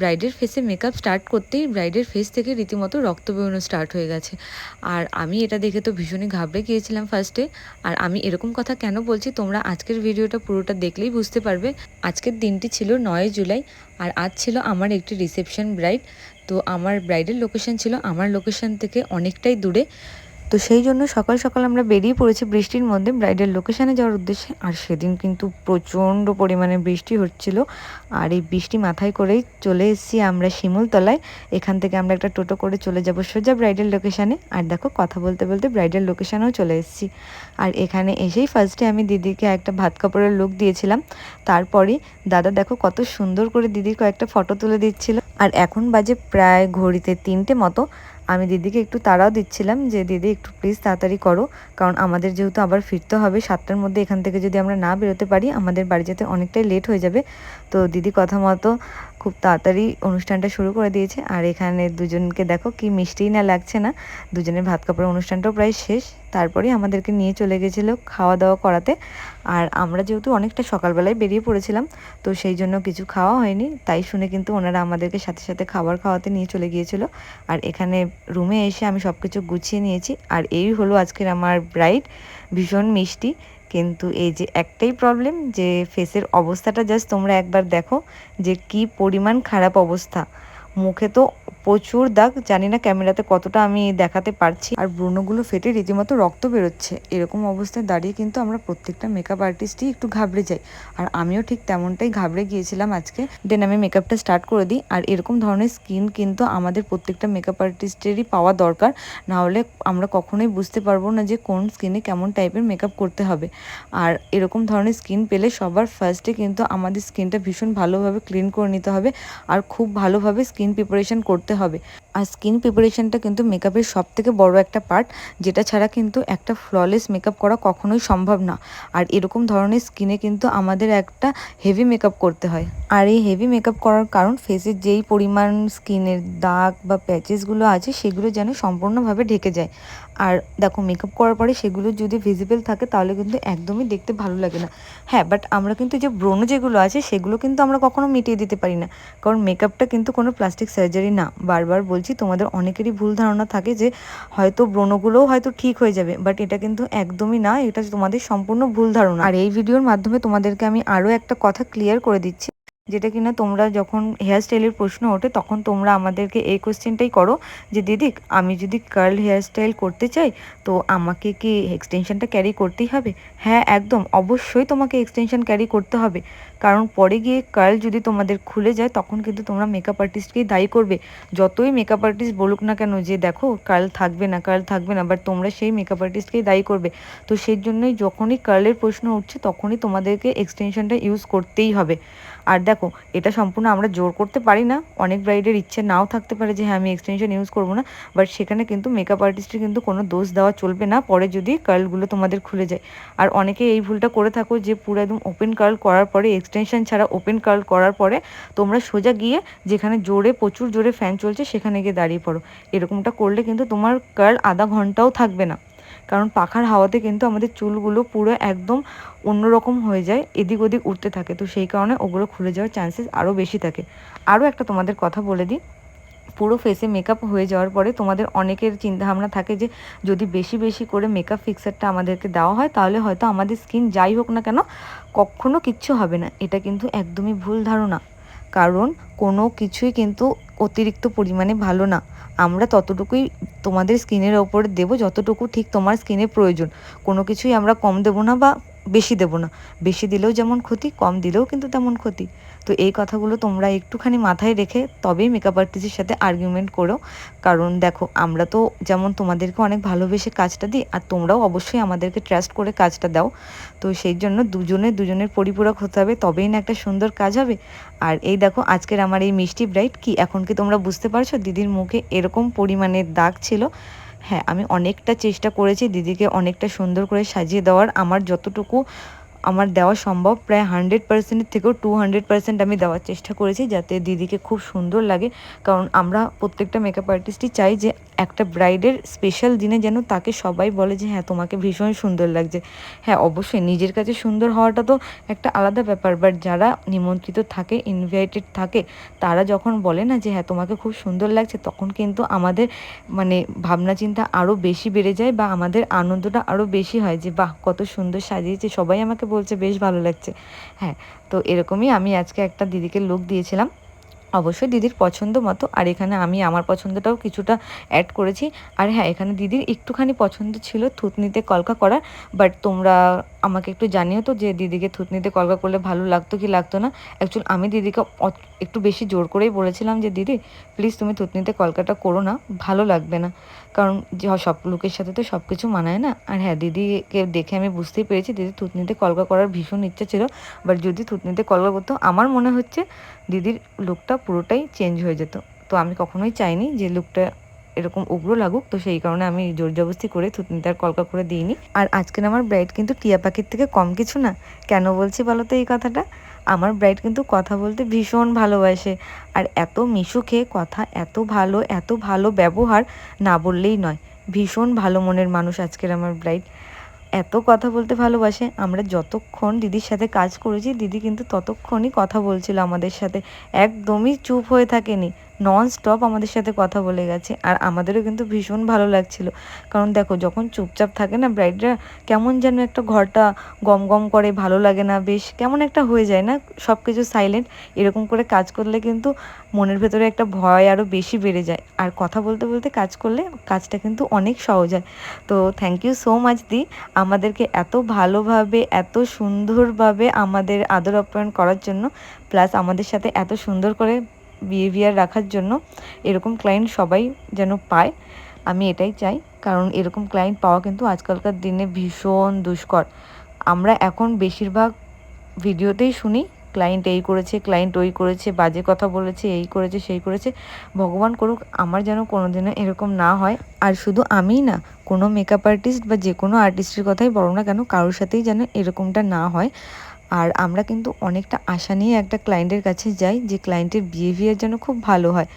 ব্রাইডের ফেসে makeup start করতেই ব্রাইডের face থেকে রীতিমতো রক্ত বেরোনো স্টার্ট হয়ে গেছে। আর আমি এটা দেখে তো ভীষণই ঘাবড়ে গিয়েছিলাম ফার্স্টে আর আমি এরকম কথা কেন বলছি তোমরা আজকের ভিডিওটা পুরোটা দেখলেই বুঝতে পারবে। আজকের দিনটি ছিল নয় জুলাই আর আজ ছিল আমার একটি রিসেপশন ব্রাইড তো আমার ব্রাইডের লোকেশন ছিল। আমার লোকেশন থেকে অনেকটাই দূরে। তো সেই জন্য সকাল সকাল আমরা বেরিয়ে পড়েছি বৃষ্টির মধ্যে। ব্রাইডাল লোকেশানে যাওয়ার উদ্দেশ্যে। আর সেদিন কিন্তু প্রচণ্ড পরিমাণে বৃষ্টি হচ্ছিল। আর এই বৃষ্টি মাথায় করেই চলে এসেছি আমরা শিমুলতলায়। এখান থেকে আমরা একটা টোটো করে চলে যাব সোজা ব্রাইডাল লোকেশানে আর দেখো, কথা বলতে বলতে ব্রাইডাল লোকেশানেও চলে এসেছি। আর এখানে এসেই ফার্স্টে আমি দিদিকে একটা ভাত কাপড়ের লুক দিয়েছিলাম। তারপরে দাদা দেখো কত সুন্দর করে দিদির কয়েকটা ফটো তুলে দিচ্ছিল। আর এখন বাজে প্রায় ঘড়িতে তিনটে মতো। আমি দিদিকে একটু তাড়াও দিচ্ছিলাম যে, দিদি, একটু প্লিজ তাড়াতাড়ি করো। কারণ আমাদের যেহেতু আবার ফিরতে হবে, সাতটার মধ্যে এখান থেকে যদি আমরা না বেরোতে পারি, আমাদের বাড়ি যেতে অনেকটাই লেট হয়ে যাবে। তো দিদি কথা মতো খুব তাড়াতাড়ি অনুষ্ঠানটা শুরু করে দিয়েছে। আর এখানে দুজনকে দেখো কি মিষ্টিই না লাগছে না। দুজনের ভাত কাপড়ের অনুষ্ঠানটাও প্রায় শেষ। তারপরে আমাদেরকে নিয়ে চলে গেছিল খাওয়া দাওয়া করাতে। আর আমরা যেহেতু অনেকটা সকালবেলায় বেরিয়ে পড়েছিলাম, তো সেই জন্য কিছু খাওয়া হয়নি। তাই শুনে কিন্তু ওনারা আমাদেরকে সাথে সাথে খাবার খাওয়াতে নিয়ে চলে গিয়েছিল। আর এখানে রুমে এসে আমি সব কিছু গুছিয়ে নিয়েছি। আর এই হলো আজকের আমার ব্রাইড, ভীষণ মিষ্টি। কিন্তু এই যে একটাই প্রবলেম যে ফেসের অবস্থাটা জাস্ট তোমরা একবার দেখো যে কি পরিমাণ খারাপ অবস্থা। মুখে তো প্রচুর দাগ, জানি না ক্যামেরাতে কতটা আমি দেখাতে পারছি। আর ব্রণগুলো ফেটে রীতিমতো রক্ত বেরোচ্ছে। এরকম অবস্থায় দাঁড়িয়ে কিন্তু আমরা প্রত্যেকটা মেকআপ আর্টিস্টই একটু ঘাবড়ে যাই। আর আমিও ঠিক তেমনটাই ঘাবড়ে গিয়েছিলাম আজকে। দেন আমি মেকআপটা স্টার্ট করে দিই। আর এরকম ধরনের স্কিন কিন্তু আমাদের প্রত্যেকটা মেকআপ আর্টিস্টেরই পাওয়া দরকার। না হলে আমরা কখনোই বুঝতে পারব না যে কোন স্কিনে কেমন টাইপের মেকআপ করতে হবে। আর এরকম ধরনের স্কিন পেলে সবার ফার্স্টে কিন্তু আমাদের স্কিনটা ভীষণ ভালোভাবে ক্লিন করে নিতে হবে। আর খুব ভালোভাবে স্কিন প্রিপারেশন করতে হবে। আর স্কিন প্রিপারেশনটা কিন্তু মেকআপের সব থেকে বড় একটা পার্ট যেটা ছাড়া কিন্তু একটা ফ্ললেস মেকআপ করা কখনোই সম্ভব না। আর এরকম ধরনের স্কিনে কিন্তু আমাদের একটা হেভি মেকআপ করতে হয়। আর এই হেভি মেকআপ করার কারণ ফেসের যেই পরিমাণ স্কিনের দাগ বা প্যাচেসগুলো আছে, সেগুলো যেন সম্পূর্ণভাবে ঢেকে যায়। আর দেখো মেকআপ করার পরে সেগুলো যদি ভিজিবল থাকে, তাহলে কিন্তু একদমই দেখতে ভালো লাগে না। হ্যাঁ বাট আমরা কিন্তু যে ব্রণ যেগুলো আছে, সেগুলো কিন্তু আমরা কখনো মিটিয়ে দিতে পারি না। কারণ মেকআপটা কিন্তু কোনো প্লাস্টিক সার্জারি না। বারবার বলছি, তোমাদের অনেকেরই ভুল ধারণা থাকে যে হয়তো ব্রণগুলোও হয়তো ঠিক হয়ে যাবে বাট এটা কিন্তু একদমই না, এটা তোমাদের সম্পূর্ণ ভুল ধারণা। আর এই ভিডিওর মাধ্যমে তোমাদেরকে আমি আরও একটা কথা ক্লিয়ার করে দিচ্ছি, যেটা কিনা তোমরা যখন হেয়ার স্টাইলের প্রশ্ন ওঠে, তখন তোমরা আমাদেরকে এই কোশ্চেনটাই করো যে, দিদি, আমি যদি কার্ল হেয়ার স্টাইল করতে চাই, তো আমাকে কি এক্সটেনশনটা ক্যারি করতেই হবে? হ্যাঁ একদম, অবশ্যই তোমাকে এক্সটেনশন ক্যারি করতে হবে। কারণ পরে গিয়ে কার্ল যদি তোমাদের খুলে যায়, তখন কিন্তু তোমরা মেকআপ আর্টিস্টকেই দায়ী করবে। যতই মেকআপ আর্টিস্ট বলুক না কেন যে, দেখো কার্ল থাকবে না কার্ল থাকবে না বাট তোমরা সেই মেকআপ আর্টিস্টকেই দায়ী করবে। তো সেই জন্যই যখনই কার্লের প্রশ্ন উঠছে, তখনই তোমাদেরকে এক্সটেনশনটা ইউজ করতেই হবে। আর দেখো, এটা সম্পূর্ণ আমরা জোর করতে পারি না। অনেক ব্রাইডের ইচ্ছে নাও থাকতে পারে যে হ্যাঁ আমি এক্সটেনশন ইউজ করব না। বাট সেখানে কিন্তু মেকআপ আর্টিস্টের কিন্তু কোনো দোষ দেওয়া চলবে না, পরে যদি কার্লগুলো তোমাদের খুলে যায়। আর অনেকে এই ভুলটা করে থাকো যে, পুরো একদম ওপেন কার্ল করার পরে এক্সটেনশন ছাড়া ওপেন কার্ল করার পরে তোমরা সোজা গিয়ে যেখানে জোরে, প্রচুর জোরে ফ্যান চলছে সেখানে গিয়ে দাঁড়িয়ে পড়ো। এরকমটা করলে কিন্তু তোমার কার্ল আধা ঘন্টাও থাকবে না। কারণ পাখার হাওয়াতে কিন্তু আমাদের চুলগুলো পুরো একদম অন্যরকম হয়ে যায়, এদিক ওদিক উঠতে থাকে। তো সেই কারণে ওগুলো খুলে যাওয়ার চান্সেস আরও বেশি থাকে। আরও একটা তোমাদের কথা বলে দিই। পুরো ফেসে মেকআপ হয়ে যাওয়ার পরে তোমাদের অনেকের চিন্তাভাবনা থাকে যে, যদি বেশি বেশি করে মেকআপ ফিক্সারটা আমাদেরকে দেওয়া হয়, তাহলে হয়তো আমাদের স্কিন যাই হোক না কেন, কখনো কিচ্ছু হবে না। এটা কিন্তু একদমই ভুল ধারণা। কারণ কোনো কিছুই কিন্তু অতিরিক্ত পরিমাণে ভালো না। আমরা ততটুকুই তোমাদের স্কিনের ওপরে দেবো, যতটুকু ঠিক তোমার স্কিনের প্রয়োজন। কোনো কিছুই আমরা কম দেবো না বা বেশি দেবো না। বেশি দিলেও যেমন ক্ষতি, কম দিলেও কিন্তু তেমন ক্ষতি। তো এই কথাগুলো তোমরা একটুখানি মাথায় রেখে তবেই মেকআপ আর্টিস্টের সাথে আর্গুমেন্ট করো। কারণ দেখো, আমরা তো যেমন তোমাদেরকে অনেক ভালোবেসে কাজটা দিই, আর তোমরাও অবশ্যই আমাদেরকে ট্রাস্ট করে কাজটা দাও। তো সেই জন্য দুজনে দুজনের পরিপূরক হতে হবে, তবেই না একটা সুন্দর কাজ হবে। আর এই দেখো, আজকের আমার এই মিষ্টি ব্রাইট কি? এখন কি তোমরা বুঝতে পারছ? দিদির মুখে এরকম পরিমাণের দাগ ছিল। হ্যাঁ আমি অনেকটা চেষ্টা করেছি দিদিকে অনেকটা সুন্দর করে সাজিয়ে দেওয়ার। আমার যতটুকু আমার দেওয়া সম্ভব। প্রায় হান্ড্রেড পার্সেন্টের থেকেও টু হান্ড্রেড পার্সেন্ট আমি দেওয়ার চেষ্টা করেছি যাতে দিদিকে খুব সুন্দর লাগে। কারণ আমরা প্রত্যেকটা মেকআপ আর্টিস্টই চাই যে একটা ব্রাইডের স্পেশাল দিনে যেন তাকে সবাই বলে যে হ্যাঁ তোমাকে ভীষণ সুন্দর লাগছে। হ্যাঁ অবশ্যই নিজের কাছে সুন্দর হওয়াটা তো একটা আলাদা ব্যাপার। বাট যারা নিমন্ত্রিত থাকে ইনভাইটেড থাকে, তারা যখন বলে না যে হ্যাঁ তোমাকে খুব সুন্দর লাগছে, তখন কিন্তু আমাদের মানে ভাবনা চিন্তা আরও বেশি বেড়ে যায় বা আমাদের আনন্দটা আরও বেশি হয় যে, বাহ, কত সুন্দর সাজিয়েছে। সবাই আমাকে বলছে বেশ ভালো লাগছে। হ্যাঁ তো এরকমই আমি আজকে একটা দিদিকে লুক দিয়েছিলাম। অবশ্যই দিদির পছন্দ মতো। আর এখানে আমি আমার পছন্দটাও কিছুটা অ্যাড করেছি। আর হ্যাঁ এখানে দিদির একটুখানি পছন্দ ছিল থুতনিতে কলকা করা। বাট তোমরা আমাকে একটু জানিও তো যে দিদিকে থুতনিতে কলকা করলে ভালো লাগতো কি লাগতো না। অ্যাকচুয়াল আমি দিদিকে একটু বেশি জোর করেই বলেছিলাম যে, দিদি প্লিজ তুমি থুতনিতে কলকাটা করো না, ভালো লাগবে না। কারণ যে সব লোকের সাথে তো সব কিছু মানায় না। আর হ্যাঁ দিদিকে দেখে আমি বুঝতেই পেরেছি দিদি থুতনিতে কলকা করার ভীষণ ইচ্ছা ছিল। বাট যদি থুতনিতে কলকা করতো, আমার মনে হচ্ছে দিদির লুকটা পুরোটাই চেঞ্জ হয়ে যেত। তো আমি কখনোই চাইনি যে লুকটা এরকম উগ্র লাগুক, তো সেই কারণে আমি জোর জবস্তি করে থুতনিতে আর কলকা করে দিইনি। আর আজকের আমার ব্রাইড কিন্তু টিয়া পাখির থেকে কম কিছু না। কেন বলছি বলো তো এই কথাটা? আমার ব্রাইড কিন্তু কথা বলতে ভীষণ ভালোবাসে। আর এত মিশুকে কথা, এত ভালো এত ভালো ব্যবহার না বললেই নয়। ভীষণ ভালো মনের মানুষ আজকের আমার ব্রাইড এত কথা বলতে ভালোবাসে। আমরা যতক্ষণ দিদির সাথে কাজ করেছি, দিদি কিন্তু ততক্ষণই কথা বলছিল আমাদের সাথে। একদমই চুপ হয়ে থাকেনি। নন স্টপ আমাদের সাথে কথা বলে গেছে। আর আমাদেরও কিন্তু ভীষণ ভালো লাগছিল। কারণ দেখো, যখন চুপচাপ থাকে না ব্রাইডরা কেমন যেন একটা ঘরটা গম গম করে, ভালো লাগে না, বেশ কেমন একটা হয়ে যায় না সব কিছু সাইলেন্ট এরকম করে কাজ করলে কিন্তু মনের ভেতরে একটা ভয় আরও বেশি বেড়ে যায়। আর কথা বলতে বলতে কাজ করলে কাজটা কিন্তু অনেক সহজ হয়। তো থ্যাংক ইউ সো মাচ দি, আমাদেরকে এত ভালোভাবে, এত সুন্দরভাবে আমাদের আদর আপ্যায়ন করার জন্য প্লাস আমাদের সাথে এত সুন্দর করে বিহেভিয়ার রাখার জন্য এরকম ক্লায়েন্ট সবাই যেন পায়, আমি এটাই চাই। কারণ এরকম ক্লায়েন্ট পাওয়া কিন্তু আজকালকার দিনে ভীষণ দুষ্কর। আমরা এখন বেশিরভাগ ভিডিওতেই শুনি ক্লায়েন্ট এই করেছে ক্লায়েন্ট ওই করেছে, বাজে কথা বলেছে, এই করেছে, সেই করেছে। ভগবান করুক, আমার যেন কোনো কোনোদিনও এরকম না হয়। আর শুধু আমিই না, কোনো মেকআপ আর্টিস্ট বা যে কোনো আর্টিস্টের কথাই বলো না কেন, কারোর সাথেই যেন এরকমটা না হয়। আর আমরা কিন্তু অনেকটা আশা নিয়ে একটা ক্লায়েন্টের কাছে যাই যে ক্লায়েন্টের বিহেভিয়ার যেন খুব ভালো হয়।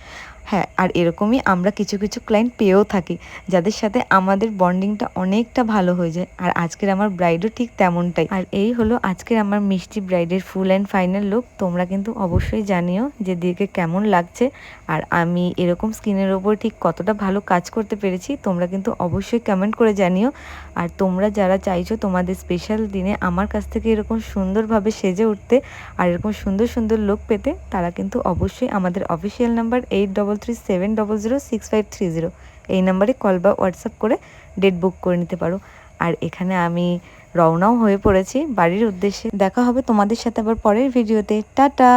হ্যাঁ আর এরকমই আমরা কিছু কিছু ক্লায়েন্ট পেয়েও থাকি, যাদের সাথে আমাদের বন্ডিংটা অনেকটা ভালো হয়ে যায়, আর আজকের আমার ব্রাইডও ঠিক তেমনটাই। আর এই হলো আজকের আমার মিষ্টি ব্রাইডের ফুল অ্যান্ড ফাইনাল লুক তোমরা কিন্তু অবশ্যই জানিও যে দিকে কেমন লাগছে, আর আমি এরকম স্কিনের ওপর ঠিক কতটা ভালো কাজ করতে পেরেছি, তোমরা কিন্তু অবশ্যই কমেন্ট করে জানিও। আর তোমরা যারা চাইছো তোমাদের স্পেশাল দিনে আমার কাছ থেকে এরকম সুন্দরভাবে সেজে উঠতে, আর এরকম সুন্দর সুন্দর লুক পেতে, তারা কিন্তু অবশ্যই আমাদের official number eight double double three seven double zero six five three zero এই নাম্বারে কল বা হোয়াটসঅ্যাপ করে ডেট বুক করে নিতে পারো। আর এখানে আমি রওনাও হয়ে পড়েছি বাড়ির উদ্দেশ্যে। দেখা হবে তোমাদের সাথে আবার পরের ভিডিওতে টাটা!